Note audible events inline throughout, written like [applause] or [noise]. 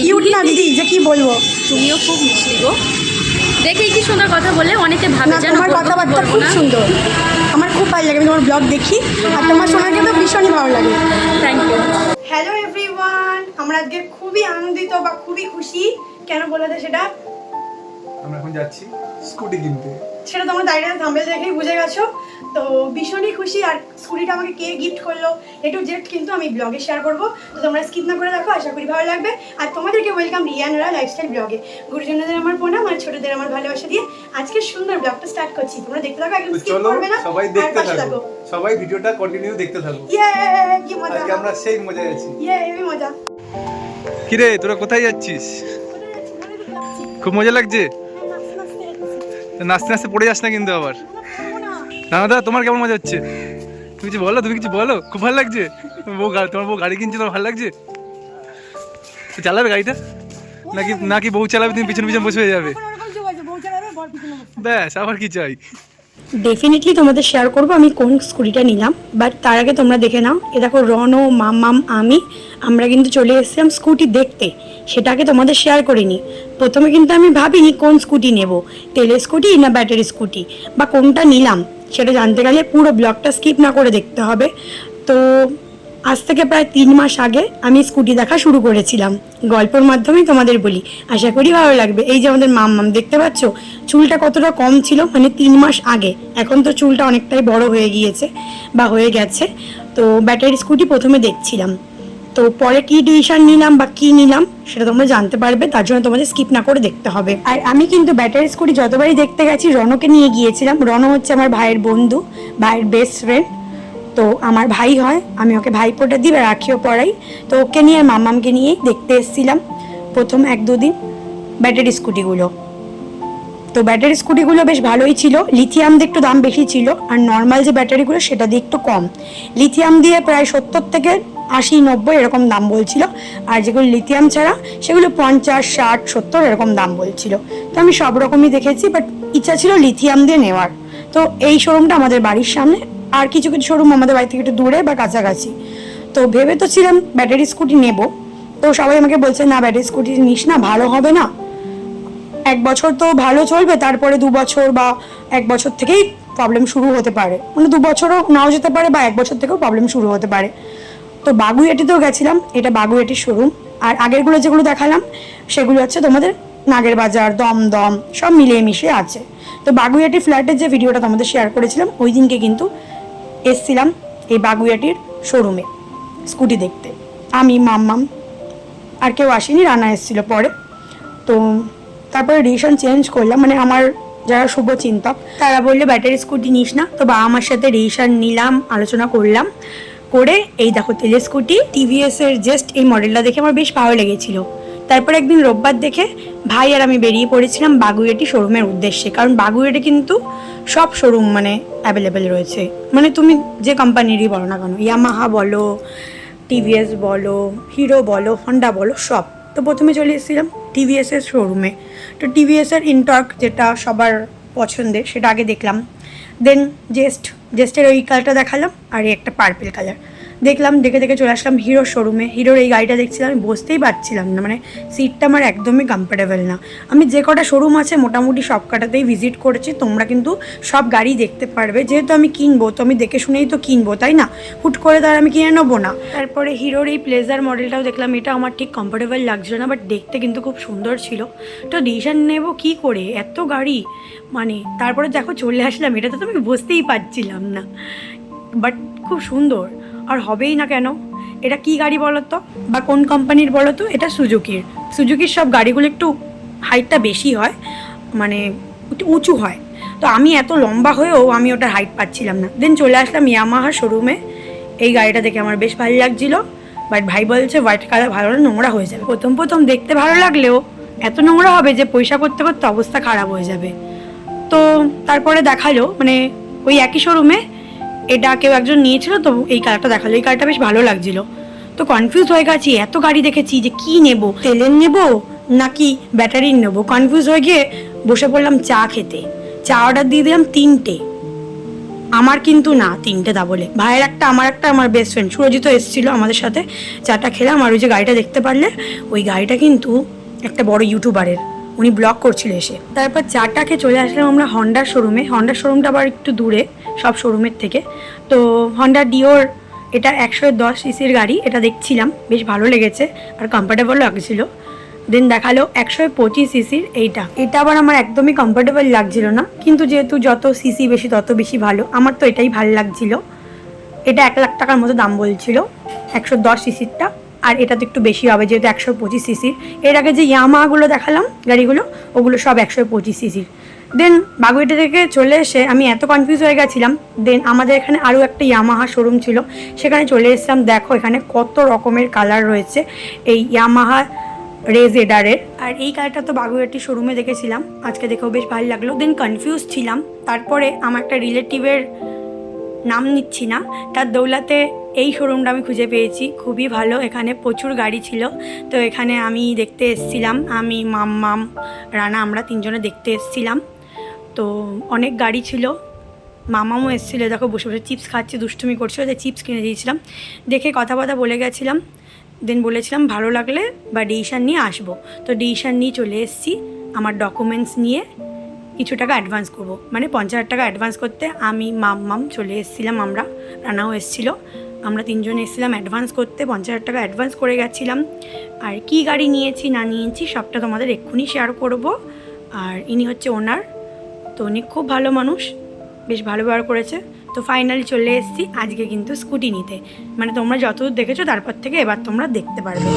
Cute না দিদি যে কি বলব? তুমিও খুব মিষ্টি গো। দেখেই কি সুন্দর কথা বলে অনেকে ভাবে না যেন তোমার কথাবার্তা খুব সুন্দর। আমার খুব ভালো লাগে আমি তোমার ব্লগ দেখি আর তোমার শোনাকে তো ভীষণই ভালো লাগে। থ্যাংক ইউ হ্যালো এভরিওয়ান আমরা আজকে খুবই আনন্দিত বা খুবই খুশি। কেন বলতে সেটা? আমরা এখন যাচ্ছি স্কুটি কিনতে। সেটা তোমরা দাঁড়িয়ে থাম্বেল দেখেই বুঝে গেছো। তো ভীষণই খুশি। আর স্কুটিটা আমাকে কে গিফট করল একটু জেট কিন্তু আমি ব্লগে শেয়ার করব। তো তোমরা স্কিপ না করে দেখো আশা করি ভালো লাগবে। আর তোমাদেরকে ওয়েলকাম রিয়ানরা লাইফস্টাইল ব্লগে গুরুজনদের আমার প্রণাম আর ছোটদের আমার ভালোবাসা দিয়ে আজকে সুন্দর ব্লগটা স্টার্ট করছি। তোমরা দেখতে থাকো একদম স্কিপ করবে না সবাই দেখতে থাকো। সবাই ভিডিওটা কন্টিনিউ দেখতে থাকো। ইয়ে কি মজা। আজকে আমরা সেই মজায় আছি। ইয়ে হেভি মজা। কিরে তোরা কোথায় যাচ্ছিস। খুব মজা লাগছে? হ্যাঁ, নাচতে নাচতে পড়ে যাস না কিন্তু আবার। দাদা, তোমার কেমন মজা হচ্ছে? তুমি কিছু বলো, তুমি কিছু বলো। খুব ভালো লাগছে? বউ তোমার বউ গাড়ি কিনছে, তোমার ভালো লাগছে? চালাবে গাড়িটা? নাকি নাকি বউ চালাবে, তুমি পিছন পিছন বসে হয়ে যাবে। ব্যাস, আবার কি চাই? ডেফিনেটলি তোমাদের শেয়ার করব, আমি কোন স্কুটিটা নিলাম বাট তার আগে তোমরা দেখে নাও। এ দেখো, রনো মামাম আমি, আমরা কিন্তু চলে এসেছিলাম স্কুটি দেখতে। সেটাকে তোমাদের শেয়ার করিনি। প্রথমে কিন্তু আমি ভাবিনি কোন স্কুটি নেব, তেলের স্কুটি না ব্যাটারি স্কুটি, বা কোনটা নিলাম। সেটা জানতে গেলে পুরো ব্লগটা স্কিপ না করে দেখতে হবে। তো আজ থেকে প্রায় তিন মাস আগে আমি স্কুটি দেখা শুরু করেছিলাম। গল্পের মাধ্যমেই তোমাদের বলি। আশা করি ভালো লাগবে। এই যে আমাদের মাম মাম দেখতে পাচ্ছ? চুলটা কতটা কম ছিল? মানে তিন মাস আগে। এখন তো চুলটা অনেকটাই বড় হয়ে গিয়েছে বা হয়ে গেছে। তো ব্যাটারি স্কুটি প্রথমে দেখছিলাম। তো পরে কি ডিসিশন নিলাম বা কি নিলাম, সেটা তোমরা জানতে পারবে, তার জন্য তোমাদের স্কিপ না করে দেখতে হবে। আর আমি কিন্তু ব্যাটারি স্কুটি যতবারই দেখতে গেছি, রনকে নিয়ে গিয়েছিলাম। রন হচ্ছে আমার ভাইয়ের বন্ধু, ভাইয়ের বেস্ট ফ্রেন্ড তো আমার ভাই হয়, আমি ওকে ভাইপোটা দিই বা রাখিও পড়াই। তো ওকে নিয়ে আর মামামকে নিয়েই দেখতে এসেছিলাম প্রথম এক দুদিন ব্যাটারি স্কুটিগুলো তো ব্যাটারি স্কুটিগুলো বেশ ভালোই ছিল। লিথিয়াম দিয়ে একটু দাম বেশি ছিল। আর নর্মাল যে ব্যাটারিগুলো সেটা দিয়ে একটু কম। লিথিয়াম দিয়ে প্রায় সত্তর থেকে আশি নব্বই এরকম দাম বলছিল। আর যেগুলো লিথিয়াম ছাড়া, সেগুলো পঞ্চাশ, ষাট, সত্তর এরকম দাম বলছিল। তো আমি সব রকমই দেখেছি বাট ইচ্ছা ছিল লিথিয়াম দিয়ে নেওয়ার। তো এই শোরুমটা আমাদের বাড়ির সামনে। আর কিছু কিছু শোরুম আমাদের বাড়ি থেকে একটু দূরে বা কাছাকাছি। তো ভেবে তো ছিলাম ব্যাটারি স্কুটি নেব। তো সবাই আমাকে বলছে, না ব্যাটারি স্কুটি নিস না, ভালো হবে না। এক বছর তো ভালো চলবে, তারপরে দু বছর বা এক বছর থেকেই প্রবলেম শুরু হতে পারে। মানে দু বছরও নাও যেতে পারে বা এক বছর থেকেও প্রবলেম শুরু হতে পারে। তো বাগুইয়াটিতেও গেছিলাম, এটা বাগুইয়াটির শোরুম আর আগেরগুলো যেগুলো দেখালাম, সেগুলো হচ্ছে তোমাদের নাগের বাজার, দমদম, সব মিলিয়ে মিশিয়ে আছে। তো বাগুইয়াটি ফ্ল্যাটের যে ভিডিওটা তোমাদের শেয়ার করেছিলাম, ওই দিনকে কিন্তু এসছিলাম এই বাগুইয়াটির শোরুমে স্কুটি দেখতে। আমি, মাম্মাম, আর কেউ আসেনি রানা এসেছিল পরে। তো তারপরে ডিসিশন চেঞ্জ করলাম মানে আমার যারা শুভ চিন্তক তারা বললে ব্যাটারি স্কুটি নিস না। তো বাবা আমার সাথে ডিসিশন নিলাম, আলোচনা করলাম। করে এই দেখো তেলের স্কুটি টিভিএস এর জাস্ট এই মডেলটা দেখে আমার বেশ ভালো লেগেছিল। তারপর একদিন রোববার দেখে ভাই আর আমি বেরিয়ে পড়েছিলাম বাগুইয়াটি শোরুমের উদ্দেশ্যে, কারণ বাগুইয়াটি কিন্তু সব শোরুম মানে অ্যাভেলেবেল রয়েছে। মানে তুমি যে কোম্পানিরই বলো না কেন ইয়ামাহা বলো টিভিএস বলো হিরো বলো হন্ডা বলো, সব। তো প্রথমে চলে এসেছিলাম টিভিএসের শোরুমে তো টিভিএসের ইনটর্ক যেটা সবার পছন্দের, সেটা আগে দেখলাম। দেন জেস্ট জেস্টের ওই কালারটা দেখালাম আর একটা পার্পেল কালার দেখলাম, দেখে দেখে চলে আসলাম হিরোর শোরুমে হিরোর এই গাড়িটা দেখছিলাম, আমি বসতেই পারছিলাম না। মানে সিটটা আমার একদমই কমফোর্টেবল না। আমি যে কটা শোরুম আছে মোটামুটি সব কটাতেই ভিজিট করেছি। তোমরা কিন্তু সব গাড়ি দেখতে পারবে। যেহেতু আমি কিনবো, তো আমি দেখে শুনেই তো কিনবো, তাই না? হুট করে তার আমি কিনে নেব না। তারপরে হিরোর এই প্লেজার মডেলটাও দেখলাম। এটা আমার ঠিক কমফোর্টেবল লাগছিল না বাট দেখতে কিন্তু খুব সুন্দর ছিল। তো ডিসিশন নেব কি করে? এত গাড়ি। মানে তারপরে দেখো চলে আসলাম। এটা তো আমি বুঝতেই পারছিলাম না। বাট খুব সুন্দর। আর হবেই না কেন? এটা কি গাড়ি বলো তো বা কোন কোম্পানির বলো তো এটা সুজুকির সুজুকির সব গাড়িগুলো একটু হাইটটা বেশি হয় মানে একটু উঁচু হয়। তো আমি এত লম্বা হয়েও আমি ওটার হাইট পাচ্ছিলাম না। দেন চলে আসলাম ইয়ামাহা শোরুমে এই গাড়িটা দেখে আমার বেশ ভালো লাগছিল। বাট ভাই বলছে হোয়াইট কালার ভালো নোংরা হয়ে যাবে। প্রথম প্রথম দেখতে ভালো লাগলেও এত নোংরা হবে যে পয়সা করতে করতে অবস্থা খারাপ হয়ে যাবে। তো তারপরে দেখাল মানে ওই একই শোরুমে এটা কেউ একজন নিয়েছিল তো এই কালারটা দেখাল। এই কালারটা বেশ ভালো লাগছিল। তো কনফিউজ হয়ে গেছি, এত গাড়ি দেখেছি যে কি নেব? তেলের নেব নাকি ব্যাটারির নেব? কনফিউজ হয়ে গিয়ে বসে পড়লাম চা খেতে। চা অর্ডার দিয়ে দিলাম তিনটে। আমার কিন্তু না, তিনটে দা বলে। ভাইয়ের একটা, আমার একটা, আমার বেস্ট ফ্রেন্ড সুরজিৎ এসেছিল আমাদের সাথে। চাটা খেলাম আর ওই যে গাড়িটা দেখতে পারলে, ওই গাড়িটা কিন্তু একটা বড় ইউটিউবারের উনি ব্লগ করছিল এসে। তারপর খেয়ে চলে আসলাম আমরা হন্ডার শোরুমে হন্ডার শোরুমটা আবার একটু দূরে। সব শোরুমের থেকে। তো হন্ডা ডিওর এটা একশো দশ সিসির গাড়ি, এটা দেখছিলাম, বেশ ভালো লেগেছে আর কমফোর্টেবল লাগছিল। দেন দেখাল একশো পঁচিশ সিসির এইটা। এটা আবার আমার একদমই কমফোর্টেবল লাগছিল না, কিন্তু যেহেতু যত সিসি বেশি, তত বেশি ভালো, আমার তো এটাই ভালো লাগছিল। এটা এক লাখ টাকার মতো দাম বলছিল, একশো দশ সিসিরটা আর এটা তো একটু বেশি হবে যেহেতু একশো পঁচিশ সিসির এর আগে যে ইয়ামাগুলো দেখালাম গাড়িগুলো, ওগুলো সব একশো পঁচিশ সিসির দেন বাগুইটা থেকে চলে এসে আমি এত কনফিউজ হয়ে গেছিলাম। দেন আমাদের এখানে আরও একটা ইয়ামাহা শোরুম ছিল। সেখানে চলে এসেছিলাম। দেখো, এখানে কত রকমের কালার রয়েছে। এই ইয়ামাহা রেজ এডারের আর এই কালারটা তো বাগুইয়াটি শোরুমে দেখেছিলাম। আজকে দেখেও বেশ ভালো লাগল। দেন কনফিউজ ছিলাম। তারপরে আমার একটা রিলেটিভের নাম নিচ্ছি না। তার দৌলাতে এই শোরুমটা আমি খুঁজে পেয়েছি। খুবই ভালো। এখানে প্রচুর গাড়ি ছিল। তো এখানে আমি দেখতে এসেছিলাম। আমি মাম মাম রানা, আমরা তিনজনে দেখতে এসেছিলাম। তো অনেক গাড়ি ছিল। মামামও এসেছিল, দেখো বসে বসে চিপস খাচ্ছে, দুষ্টুমি করছিল যে চিপস কিনে দিয়েছিলাম। দেখে কথা কথা বলে গেছিলাম দেন বলেছিলাম, ভালো লাগলে বা ডিসিশান নিয়ে আসব। তো ডিসিশান নিয়ে চলে এসেছি, আমার ডকুমেন্টস নিয়ে কিছু টাকা অ্যাডভান্স করব। মানে পঞ্চাশ হাজার টাকা অ্যাডভান্স করতে আমি মাম মাম চলে এসেছিলাম, আমরা, রানাও এসেছিল। আমরা তিনজন এসেছিলাম অ্যাডভান্স করতে, পঞ্চাশ হাজার টাকা অ্যাডভান্স করে গেছিলাম। আর কি গাড়ি নিয়েছি, না নিয়েছি, সবটা তোমাদের এক্ষুনি শেয়ার করব। আর ইনি হচ্ছে ওনার তো উনি খুব ভালো মানুষ বেশ ভালো ব্যবহার করেছে। তো ফাইনালি চলে এসেছি আজকে কিন্তু স্কুটি নিতে। মানে তোমরা যতদূর দেখেছ তারপর থেকে এবার তোমরা দেখতে পারবে।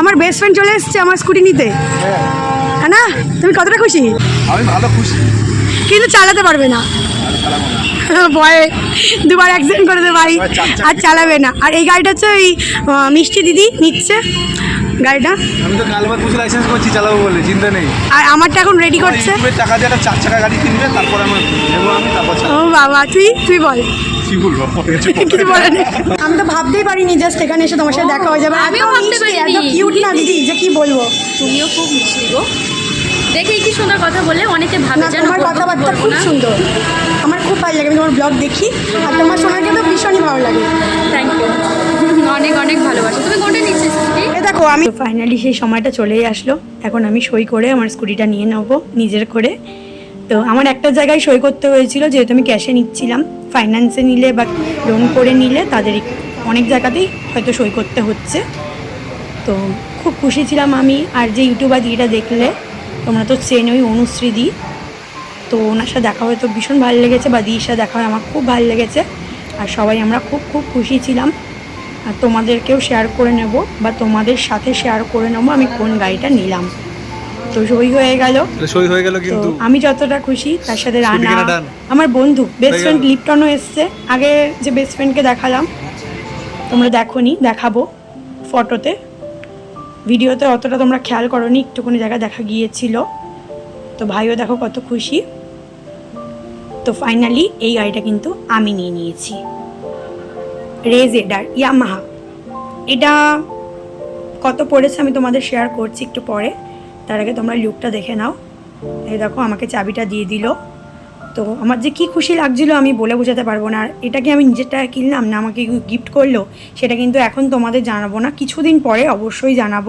আমার বেস্ট ফ্রেন্ড চলে এসেছে আমার স্কুটি নিতে। হ্যাঁ। না? তুমি কতটা খুশি? আমি ভালো খুশি। কিন্তু চালাতে পারবে না। ভয়ে দুবার অ্যাক্সিডেন্ট করে দেবে ভাই। আর চালাবে না। আর এই গাড়িটা হচ্ছে ওই মিষ্টি দিদি নিচ্ছে। গাড়িটা? আমি তো কাল বাদ বসে লাইসেন্স করছি চালাবো বলে চিন্তা নেই। আর আমারটা এখন রেডি করছে? টাকা দিয়ে একটা চার চাকা গাড়ি কিনবে তারপর আমি নেব আমি তারপর ও বাবা তুই তুই বল। [laughs] আমি তো ভাবতেই পারিনি জাস্ট এখানে এসে তোমার সাথে দেখা হয়ে যাবে। আমিও ভাবতে পারিনি। এত কিউট না দিদি যে কি বলব? তুমিও খুব মিষ্টি গো। দেখেই কি সুন্দর কথা বলে অনেকে ভাবে যেন তোমার কথাবার্তা খুব সুন্দর। আমার খুব ভালো লাগে আমি তোমার ব্লগ দেখি। আর তোমার সোনাকে তো ভীষণই ভালো লাগে। থ্যাংক ইউ অনেক অনেক ভালোবাসা। তুমি কোনটা নিচ্ছিস দেখো আমি ফাইনালি সেই সময়টা চলেই আসলো। এখন আমি সই করে আমার স্কুটিটা নিয়ে নেব নিজের করে। তো আমার একটা জায়গায় সই করতে হয়েছিল যেহেতু আমি ক্যাশে নিচ্ছিলাম। ফাইন্যান্সে নিলে বা লোন করে নিলে তাদের অনেক জায়গাতেই হয়তো সই করতে হচ্ছে। তো খুব খুশি ছিলাম আমি। আর যে ইউটিউবার দিদিটা দেখলে তোমরা তো চেন ওই অনুশ্রী দি। তো ওনার সাথে দেখা হয়তো ভীষণ ভালো লেগেছে বা দিদির সাথে দেখা হয় আমার খুব ভালো লেগেছে। আর সবাই আমরা খুব খুব খুশি ছিলাম। তোমাদেরকেও শেয়ার করে নেব বা তোমাদের সাথে শেয়ার করে নেব আমি কোন গাড়িটা নিলাম। তো সই হয়ে গেল। সই হয়ে গেল কিন্তু। আমি যতটা খুশি তার সাথে রানা আমার বন্ধু বেস্ট ফ্রেন্ড লিপটনও এসছে। আগে যে বেস্ট ফ্রেন্ডকে দেখালাম তোমরা দেখোনি দেখাবো ফটোতে ভিডিওতে অতটা তোমরা খেয়াল করোনি একটুখানি জায়গা দেখা গিয়েছিল। তো ভাইও দেখো কত খুশি। তো ফাইনালি এই গাড়িটা কিন্তু আমি নিয়ে নিয়েছি। রেজ এডার ইয়ামাহা এটা কত পড়েছে আমি তোমাদের শেয়ার করছি একটু পরে। তার আগে তোমরা লুকটা দেখে নাও। এই দেখো, আমাকে চাবিটা দিয়ে দিল। তো আমার যে কি খুশি লাগছিল আমি বলে বোঝাতে পারব না। আর এটা কি আমি নিজেরটা কিনলাম না আমাকে গিফট করল? সেটা কিন্তু এখন তোমাদের জানাব না। কিছুদিন পরে অবশ্যই জানাব।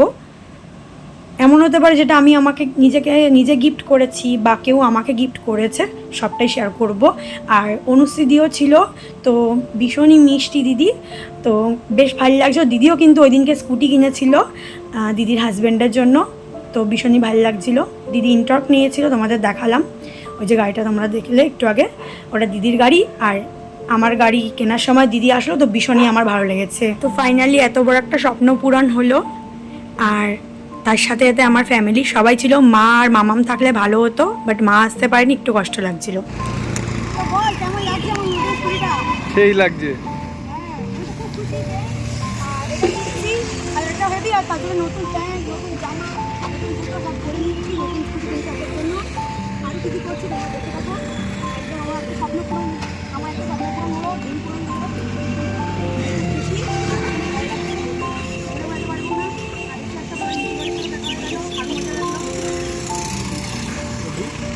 এমন হতে পারে যেটা আমি আমাকে নিজেকে, নিজে গিফট করেছি বা কেউ আমাকে গিফট করেছে, সবটাই শেয়ার করব। আর অনুশ্রীদিও ছিল, তো ভীষণই মিষ্টি দিদি, তো বেশ ভালো লাগছিল। দিদিও কিন্তু ওই দিনকে স্কুটি কিনেছিল দিদির হাজব্যান্ডের জন্য, তো ভীষণই ভালো লাগছিল। দিদি ইন্টর্ক নিয়েছিল, তোমাদের দেখালাম। ওই যে গাড়িটা তোমরা দেখলে একটু আগে, ওটা দিদির গাড়ি, আর আমার গাড়ি কেনার সময় দিদি আসলো, তো ভীষণই আমার ভালো লেগেছে। তো ফাইনালি এত বড় একটা স্বপ্ন পূরণ হলো, আর তার সাথে সাথে আমার ফ্যামিলি সবাই ছিল মা আর মামাম থাকলে ভালো হতো বাট মা আসতে পারেনি একটু কষ্ট লাগছিল। সেই লাগছে। আমার একটা স্বপ্ন পূরণ হলো দিন পূরণ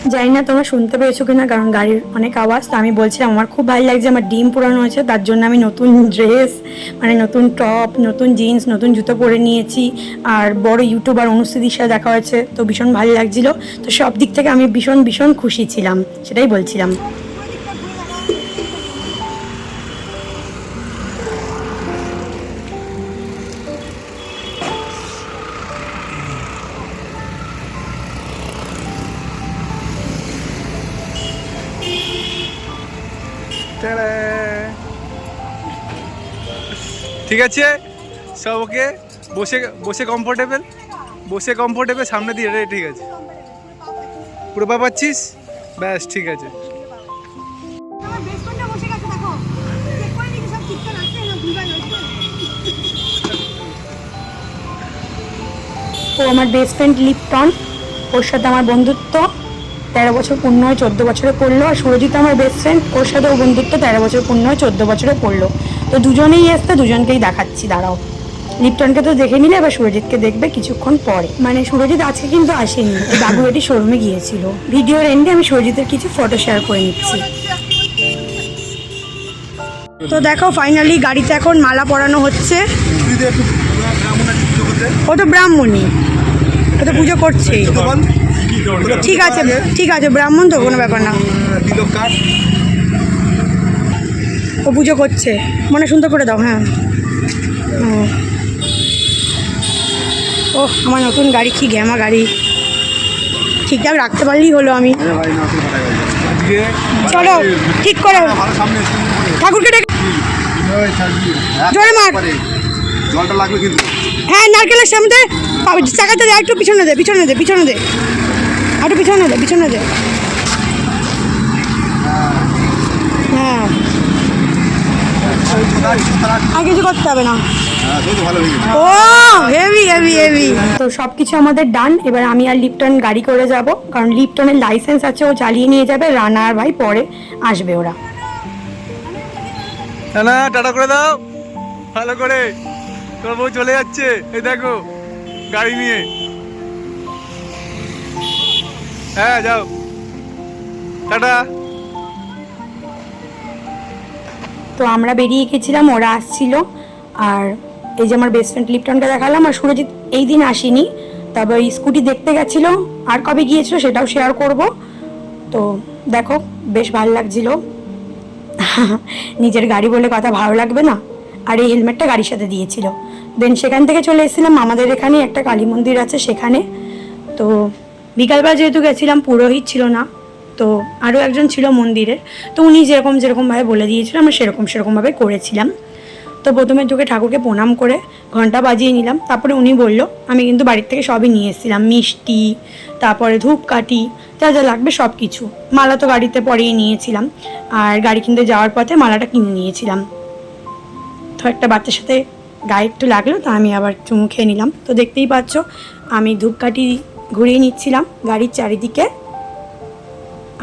জানি না তোমরা শুনতে পেয়েছ কিনা, কারণ গাড়ির অনেক আওয়াজ, তো আমি বলছিলাম আমার খুব ভালো লাগছে, আমার ডিম পুরানো হয়েছে, তার জন্য আমি নতুন ড্রেস মানে নতুন টপ নতুন জিন্স নতুন জুতো পরে নিয়েছি, আর বড় ইউটিউবার অনুস্থিতির সাথে দেখা হয়েছে, তো ভীষণ ভালো লাগছিল, তো সব দিক থেকে আমি ভীষণ ভীষণ খুশি ছিলাম, সেটাই বলছিলাম। ঠিক আছে? সব ওকে? বসে বসে কমফোর্টেবল বসে কমফোর্টেবল সামনে দিয়ে রে, ঠিক আছে। পুরো পাচ্ছিস? ব্যাস, ঠিক আছে। ও আমার বেস্ট ফ্রেন্ড লিপটন, ওর সাথে আমার বন্ধুত্ব। তেরো বছর পূর্ণ হয় চোদ্দ বছরে পড়ল। আর সুরজিৎ আমার বেস্ট ফ্রেন্ড ওর সাথে ও বন্ধুত্ব তেরো বছর পূর্ণ হয় চোদ্দ বছরে পড়ল। তো দুজনেই আসতে দুজনকেই দেখাচ্ছি দাঁড়াও। লিপটনকে তো দেখে নিলে এবার সুরজিৎকে দেখবে কিছুক্ষণ পরে। মানে সুরজিৎ আজকে কিন্তু আসেনি ওই এটি শোরুমে গিয়েছিল। ভিডিওর এন্ডে আমি সুরজিতের কিছু ফটো শেয়ার করে নিচ্ছি। তো দেখো ফাইনালি গাড়িতে এখন মালা পরানো হচ্ছে। ও তো ব্রাহ্মণী ও তো পুজো করছে ঠিক আছে ঠিক আছে ব্রাহ্মণ তো কোনো ব্যাপার না। ও পুজো করছে। মনে সুন্দর করে দাও হ্যাঁ। ও। আমার নতুন গাড়ি কি গ্যামা গাড়ি। ঠিকঠাক রাখতে পারলেই হলো আমি। চলো ঠিক করে। ঠাকুরকে ডেকে জোরে মার। জলটা লাগবে কিন্তু। হ্যাঁ নারকেলের সামনে। চাকাতে দে একটু পিছনে দে পিছনে দে পিছনে দে। একটু পিছনে দে পিছনে দে। হ্যাঁ। আর কিছু করতে হবে না। হ্যাঁ তো ভালো হয়ে গেছে ও হেভি হেভি হেভি তো সব কিছু আমাদের ডান এবার আমি আর লিপটন গাড়ি করে যাব কারণ লিপটনের লাইসেন্স আছে ও চালিয়ে নিয়ে যাবে রানা আর ভাই পরে আসবে ওরা। না টাটা করে দাও। ভালো করে। তোর বউ চলে যাচ্ছে। এই দেখো গাড়ি নিয়ে। হ্যাঁ যাও। টাটা। তো আমরা বেরিয়ে গেছিলাম, ওরা আসছিল। আর এই যে আমার বেস্ট ফ্রেন্ড লিপটনটা দেখালাম, আর সুরজিৎ এই দিন আসেনি। ওই স্কুটি দেখতে গেছিল, আর কবে গিয়েছিল সেটাও শেয়ার করব। তো দেখো, বেশ ভালো লাগছিল। নিজের গাড়ি বলে কথা ভালো লাগবে না? আর এই হেলমেটটা গাড়ির সাথে দিয়েছিল। দেন সেখান থেকে চলে এসেছিলাম, আমাদের এখানে একটা কালী মন্দির আছে সেখানে। তো বিকালবেলা যেহেতু গেছিলাম, পুরোহিত ছিল না, তো আরও একজন ছিল মন্দিরের, তো উনি যেরকম যেরকমভাবে বলে দিয়েছিল, আমরা সেরকম সেরকমভাবে করেছিলাম। তো প্রথমে ঢুকে ঠাকুরকে প্রণাম করে ঘণ্টা বাজিয়ে নিলাম, তারপরে উনি বলল, আমি কিন্তু বাড়ির থেকে সবই নিয়ে এসেছিলাম, মিষ্টি, তারপরে ধূপকাঠি, যা যা লাগবে সব কিছু মালা তো গাড়িতে পরিয়ে নিয়েছিলাম, আর গাড়ি কিনতে যাওয়ার পথে মালাটা কিনে নিয়েছিলাম। তো একটা বাচ্চার সাথে গায়ে একটু লাগল, তো আমি আবার চুমু খেয়ে নিলাম। তো দেখতেই পাচ্ছ, আমি ধূপকাঠি ঘুরিয়ে নিচ্ছিলাম গাড়ির চারিদিকে।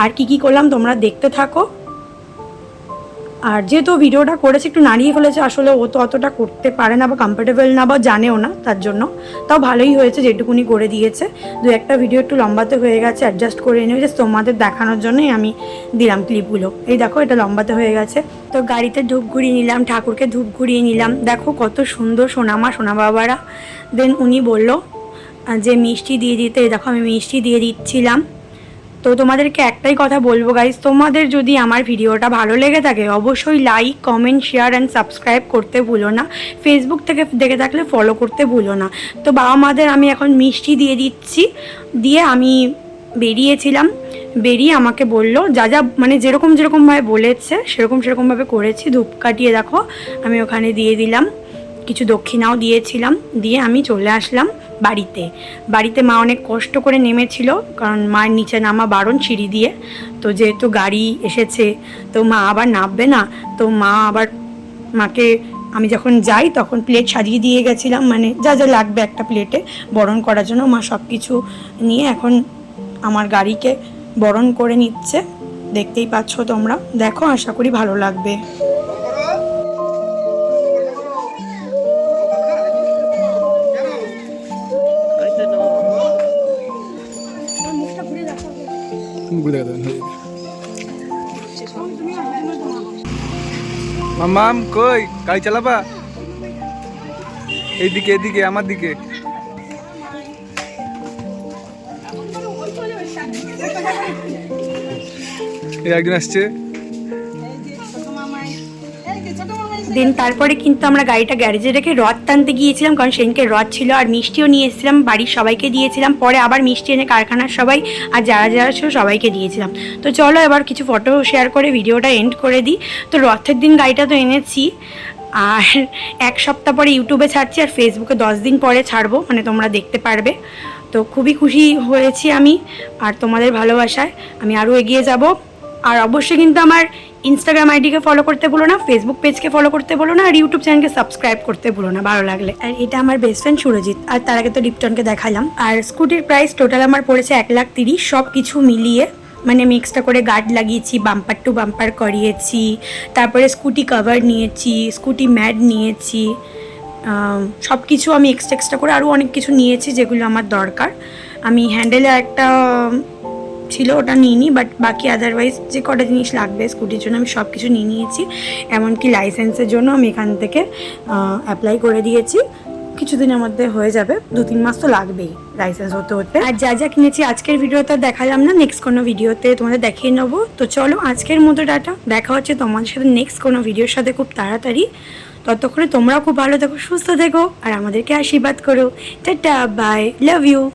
আর কি কি করলাম তোমরা দেখতে থাকো। আর যেহেতু ভিডিওটা করেছে একটু নাড়িয়ে ফেলেছে, আসলে ও তো অতটা করতে পারে না বা কমফোর্টেবল না বা জানেও না তার জন্য। তাও ভালোই হয়েছে যেটুকুনি করে দিয়েছে। দু একটা ভিডিও একটু লম্বাতে হয়ে গেছে অ্যাডজাস্ট করে নিয়ে জাস্ট তোমাদের দেখানোর জন্যই আমি দিলাম ক্লিপগুলো এই দেখো, এটা লম্বাতে হয়ে গেছে। তো গাড়িতে ধূপ ঘুরিয়ে নিলাম, ঠাকুরকে ধূপ ঘুরিয়ে নিলাম। দেখো কত সুন্দর সোনামা সোনা বাবারা দেন উনি বলল যে মিষ্টি দিয়ে দিতে, দেখো আমি মিষ্টি দিয়ে দিচ্ছিলাম। তো তোমাদেরকে একটাই কথা বলব গাইজ তোমাদের যদি আমার ভিডিওটা ভালো লেগে থাকে, অবশ্যই like comment share and subscribe করতে ভুলো না। ফেসবুক থেকে দেখে থাকলে ফলো করতে ভুলো না। তো বাবা মাদের আমি এখন মিষ্টি দিয়ে দিচ্ছি, দিয়ে আমি বেরিয়েছিলাম। বেরিয়ে আমাকে বলল, যা যা মানে যেরকম যেরকমভাবে বলেছে, সেরকম সেরকমভাবে করেছি। ধূপ কাটিয়ে দেখো, আমি ওখানে দিয়ে দিলাম। কিছু দক্ষিণাও দিয়েছিলাম, দিয়ে আমি চলে আসলাম। বাড়িতে। বাড়িতে মা অনেক কষ্ট করে নেমেছিল, কারণ মায়ের নিচে নামা বারণ সিঁড়ি দিয়ে। তো যেহেতু গাড়ি এসেছে, তো মা আবার নামবে না, তো মা আবার মাকে, আমি যখন যাই তখন প্লেট সাজিয়ে দিয়ে গেছিলাম মানে যা যা লাগবে একটা প্লেটে বরণ করার জন্য। মা সব কিছু নিয়ে এখন আমার গাড়িকে বরণ করে নিচ্ছে। দেখতেই পাচ্ছ তোমরা। দেখো, আশা করি ভালো লাগবে। মামাম কই? গাড়ি চালাবা? এইদিকে এদিকে আমার দিকে। একজন আসছে। দেন তারপরে কিন্তু আমরা গাড়িটা গ্যারেজে রেখে রথ টানতে গিয়েছিলাম, কারণ সেদিনকে রথ ছিল আর মিষ্টিও নিয়ে এসেছিলাম, বাড়ির সবাইকে দিয়েছিলাম, পরে আবার মিষ্টি এনে কারখানার সবাই আর যারা যারা ছিল সবাইকে দিয়েছিলাম। তো চলো এবার কিছু ফটো শেয়ার করে ভিডিওটা এন্ড করে দিই। তো রথের দিন গাড়িটা তো এনেছি, আর এক সপ্তাহ পরে ইউটিউবে ছাড়ছি আর ফেসবুকে দশ দিন পরে ছাড়বো মানে তোমরা দেখতে পারবে। তো খুবই খুশি হয়েছি আমি আর তোমাদের ভালোবাসায়। আমি আরও এগিয়ে যাব। আর অবশ্যই কিন্তু আমার ইনস্টাগ্রাম আইডিকে ফলো করতে ভুলো না ফেসবুক পেজকে ফলো করতে ভুলো না, আর ইউটিউব চ্যানেলকে সাবস্ক্রাইব করতে ভুলো না, ভালো লাগলে। আর এটা আমার বেস্ট ফ্রেন্ড সুরজিৎ, আর তার আগে তো লিপটনকে দেখালাম। আর স্কুটির প্রাইস টোটাল আমার পড়েছে এক লাখ তিরিশ, সব কিছু মিলিয়ে মানে আমি এক্সট্রা করে গার্ড লাগিয়েছি বাম্পার টু বাম্পার করিয়েছি, তারপরে স্কুটি কভার নিয়েছি স্কুটি ম্যাট নিয়েছি সব কিছু আমি এক্সট্রা এক্সট্রা করে আরও অনেক কিছু নিয়েছি যেগুলো আমার দরকার। আমি হ্যান্ডেলে একটা ছিল, ওটা নিয়ে নিই বাট বাকি আদারওয়াইজ যে কটা জিনিস লাগবে স্কুটির জন্য, আমি সব কিছু নিয়ে নিয়েছি। এমনকি লাইসেন্সের জন্য আমি এখান থেকে অ্যাপ্লাই করে দিয়েছি। কিছুদিনের মধ্যে হয়ে যাবে দু তিন মাস তো লাগবেই লাইসেন্স হতে হতে। আর যা যা কিনেছি আজকের ভিডিওতে দেখালাম না নেক্সট কোনো ভিডিওতে তোমাদের দেখিয়ে নেব। তো চলো, আজকের মতো ডাটা দেখা হচ্ছে তোমাদের সাথে নেক্সট কোনো ভিডিওর সাথে খুব তাড়াতাড়ি। ততক্ষণে তোমরাও খুব ভালো থেকো, সুস্থ থেকো, আর আমাদেরকে আশীর্বাদ করো। Tata bye love you